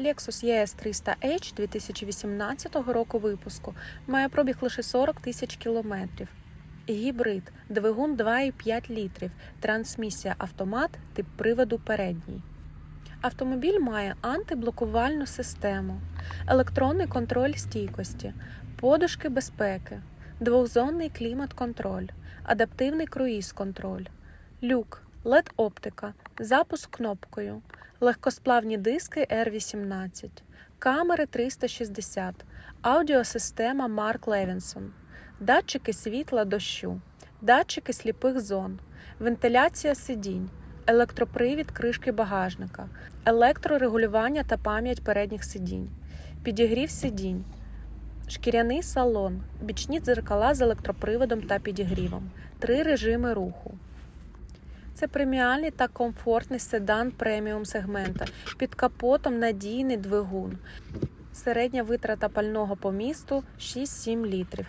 Lexus ES 300H 2018 року випуску має пробіг лише 40 тисяч кілометрів. Гібрид, двигун 2,5 літрів, трансмісія автомат, тип приводу передній. Автомобіль має антиблокувальну систему, електронний контроль стійкості, подушки безпеки, двохзонний клімат-контроль, адаптивний круїз-контроль, люк, LED-оптика, запуск кнопкою, легкосплавні диски R18, камери 360, аудіосистема Mark Levinson, датчики світла дощу, датчики сліпих зон, вентиляція сидінь, електропривід кришки багажника, електрорегулювання та пам'ять передніх сидінь, підігрів сидінь, шкіряний салон, бічні дзеркала з електроприводом та підігрівом, три режими руху. Це преміальний та комфортний седан преміум сегмента. Під капотом надійний двигун. Середня витрата пального по місту 6-7 літрів.